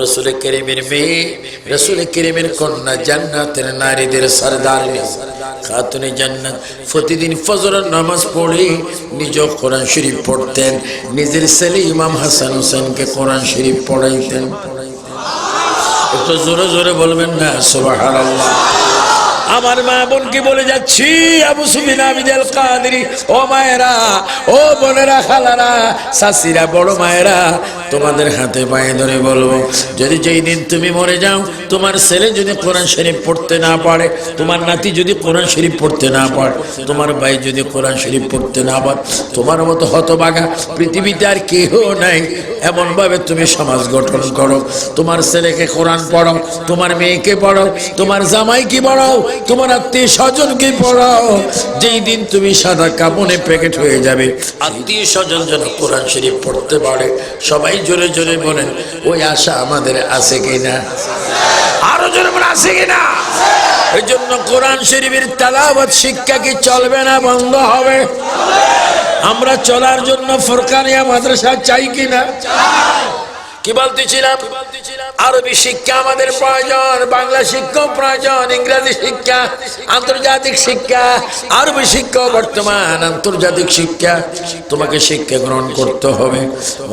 রসুল করিমের মেয়ে, রসুল করিমের কন্যা জান্নাতের নারীদের সরদার খাতুনে জান্নাত প্রতিদিন ফজরের নামাজ পড়ে নিজ কোরআন শরীফ পড়তেন। নিজের ছেলে ইমাম হাসান হোসেনকে কোরআন শরীফ পড়াইতেন। একটু জোরে জোরে বলবেন না? সুবহানাল্লাহ। আমার মা বোনকে বলে যাচ্ছি, আবু সুবিন আবিদাল কাদেরি ও মায়েরা, ও বোনেরা, খালারা শাশিরা বড় মায়েরা, তোমাদের হাতে পায়ে ধরে বলব, যদি যেই দিন তুমি মরে যাও, তোমার ছেলে যদি কোরআন শরীফ পড়তে না পারে, তোমার নাতি যদি কোরআন শরীফ পড়তে না পারে, তোমার ভাই যদি কোরআন শরীফ পড়তে না পারে, তোমার মতো হতবাগা পৃথিবীতে আর কেহ নাই। এমনভাবে তুমি সমাজ গঠন করো। তোমার ছেলেকে কোরআন পড়ো তোমার মেয়েকে পড়ো তোমার জামাইকে পড়াও তোমার আত্মীয় স্বজনকে পড়াও। যেই দিন তুমি সাদা কাপড়ে প্যাকেট হয়ে যাবে, আত্মীয় স্বজন যেন কোরআন শরীফ পড়তে পারে। সবাই জোরে জোরে বলেন, ওই আশা আমাদের আছে কিনা? আরও জোরে বলে আছে কিনা? এই জন্য কোরআন শরীফের তালাবাদ শিক্ষা কি চলবে না বন্ধ হবে? আমরা চলার জন্য ফরকানিয়া মাদ্রাসা চাই কিনা? কি বলতেছিলাম আরবি শিক্ষা আমাদের প্রয়োজন, বাংলা শিক্ষা প্রয়োজন, ইংরেজি শিক্ষা, আন্তর্জাতিক শিক্ষা, আরবি শিক্ষা বর্তমান, আন্তর্জাতিক শিক্ষা। তোমাকে শিক্ষা গ্রহণ করতে হবে।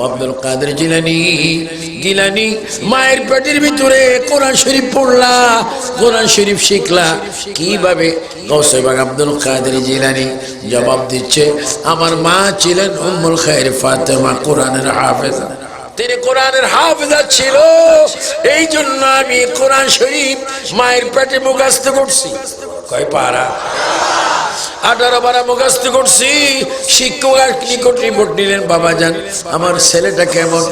আব্দুল কাদের জিলানি জিলানি, মায়ের পেটের ভিতরে কোরআন শরীফ পড়লা, কোরআন শরীফ শিখলা। কীভাবে? গৌসেবাগ আব্দুল কাদের জিলানি জবাব দিচ্ছে, আমার মা ছিলেন উম্মুল খায়ের ফাতেমা, কোরআনের হাফেজা। তিনি কোরআনের হাফেজা ছিল। এই জন্য আমি কোরআন শরীফ মায়ের পেটে মুখাস্ত করছি। কয় পারা? আঠারো মুখাস্ত করছি। শিক্ষক আর নিকট রিপোর্ট নিলেন বাবা যান আমার ছেলেটা কেমন?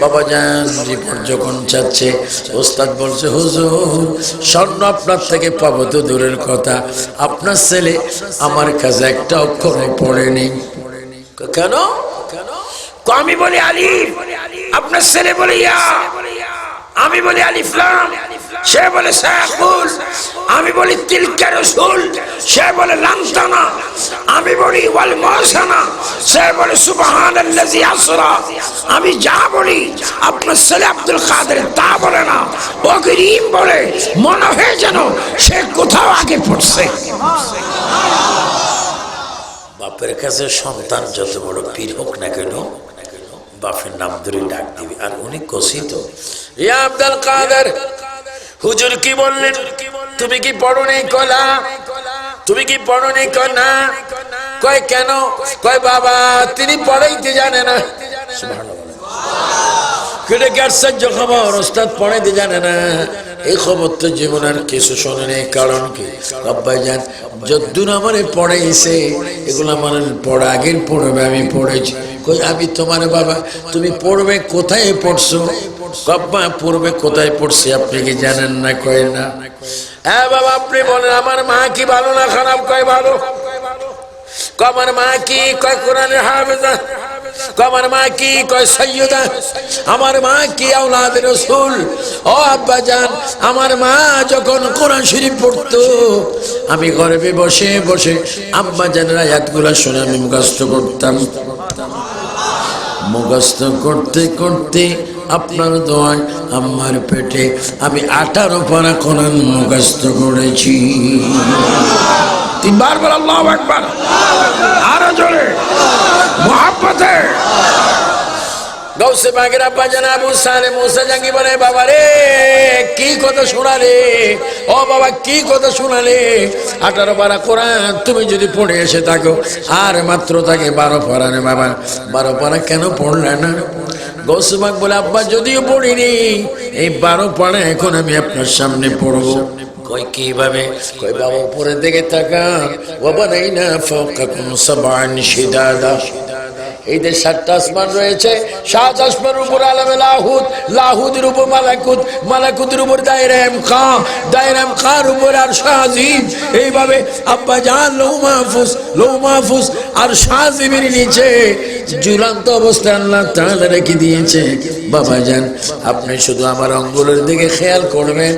বাবা যান রিপোর্ট যখন চাচ্ছে, ওস্তাদ বলছে, হুজুর, স্বর্ণ আপনার থেকে পাবো তো দূরের কথা। আপনার ছেলে আমার কাছে একটা অক্ষরে পড়েনি। কেন? কেন? আমি বলি আলিফ। আপনার ছেলে বলে আমি বলি আলিফলাম সে বলে সাকুল আমি বলি তিলকে রসুল। সে বলে লামতানা। আমি বলি ওয়াল মহসানা। সে বলে সুবহানাল্লাজি আসরা। আমি যা বলি, আপনার ছেলে আব্দুল কাদের তা বলে না। ও করিম বলে, মনে হয় যেন সে কোথাও আগে পড়ছে। বাপের কাছে সন্তান যত বড় পীর হোক না কেন বাপের নাম ধরে ডাক দিবে। আর উনি কষিত ইয়া কাদের, হুজুর কি বললেন? তুমি কি পড়নি কলা? তুমি কি পড়ো কনা কয় কেন? কয় বাবা, তিনি পড়াইতে জানে না। কেটে আশ্চর্য খবর, ওস্তাদ পড়াইতে জানে না। এই খবর তো জীবন আর কিছু শোনে নেই, কারণ কি? আব্বাই যান যদ্দূর আমারে পড়াইছে, এগুলো আমার পড়া আগের পড়বে, আমি পড়েছি। কই, আমি তোমার বাবা, তুমি পড়বে কোথায় পড়ছো? বাবা পড়বে কোথায় পড়ছি আপনি কি জানেন না, কয় না? হ্যাঁ বাবা, আপনি বলেন, আমার মা কি ভালো না খারাপ, কয় ভালো? আমার মা কি, কয় কোরআনের হাফেজা? আমার মা কি কয়, সৈয়দা, আমার মা কি আউলাদ রসুল? ও আব্বা জান, আমার মা যখন কোরআন শরীফ পড়তো, আমি গর্বে বসে বসে আব্বা জানের আয়াতগুলো শুনে আমি মুখস্থ করতাম। মুখস্থ করতে করতে আপনার দোয়ায় আমার পেটে আমি আঠারো পারা কোরআন মুখস্থ করেছি। তিনবার বল, আল্লাহ একবার আরও জোরে। মোহাম্মতে গৌসে বাগের আব্বা জানা আবু সালে মুসা জাঙ্গি বলে, বাবা রে, কি কথা শোনালে? ও বাবা, কি কথা শোনালে? আঠারো পারা কোরআন, তুমি যদি পড়ে এসে থাকো, আর মাত্র তাকে বারো পারা রে বাবা। বারো পারা কেন পড়লে না? গৌসুমাক বলে, আব্বা, যদিও পড়িনি, এই বারো পাড়া এখন আমি আপনার সামনে পড়ব। কই কীভাবে? কই বাবা উপরে শিদাদা। এই সাতটা আসমান রয়েছে, সাত উপর লাহুদ মালাকুত উপর খা খার উপর আর এইভাবে আব্বা জান লৌ মাহফুজ লৌ মাহফুজ আর নিচে ঝুলন্ত অবস্থায় আল্লাহ তাহলে রেখে দিয়েছে। বাবা যান আপনি শুধু আমার অঙ্গুলের দিকে খেয়াল করবেন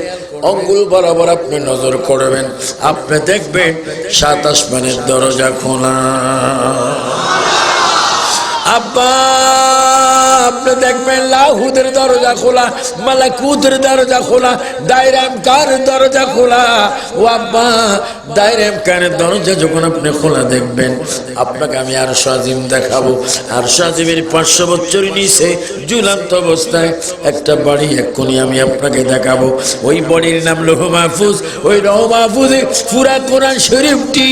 অঙ্গুল বরাবর আপনি নজর করবেন আপনি দেখবেন সাত আসমানের দরজা খোলা। আব্বা! আপনি দেখবেন, লাহুদের দরজা খোলা, মালাকুদের দরজা খোলা, দায়রাম কার দরজা খোলা? ও আব্বা, দায়রাম কারের দরজা যখন আপনি খোলা দেখবেন, আপনাকে আমি আর সাজিম দেখাবো। আর সাজিমের পাঁচশো বছর নিচে, ঝুলান্ত অবস্থায় একটা বাড়ি এক্ষুনি আমি আপনাকে দেখাবো। ওই বাড়ির নাম লোহ মাহফুজ, ওই রহ মাহফুজে পুরা কোরআন শরীফটি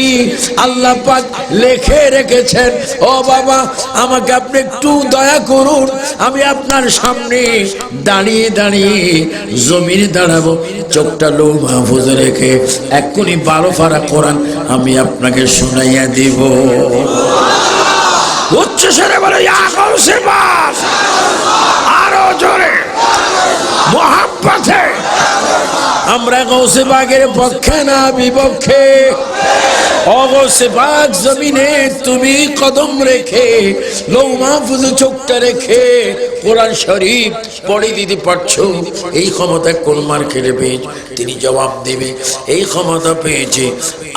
আল্লাহ পাক লেখে রেখেছেন। ও বাবা, আমাকে আপনি একটু দয়া করুন আমি আপনার সামনে দাঁড়িয়ে দাঁড়িয়ে জমির দাঁড়াবো। চোখটা লো মাহফুজে রেখে এক্ষুনি বারো ফারা কোরআন আমি আপনাকে শুনাইয়া দিব। উচ্চ স্বরে বলে আরও জোরে। আমরা গৌসে বাগের পক্ষে না বিপক্ষে। অগৌসে বাগ জমিনে তুমি কদম রেখে লৌ মাহফুজ চোখটা রেখে কোরআন শরীফ পড়ে দিতে পারছ। এই ক্ষমতা কোন মার খেলে পেয়েছ? তিনি জবাব দেবে। এই ক্ষমতা পেয়েছে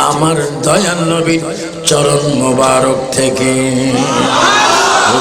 আমার দয়াল নবীর চরণ মোবারক থেকে।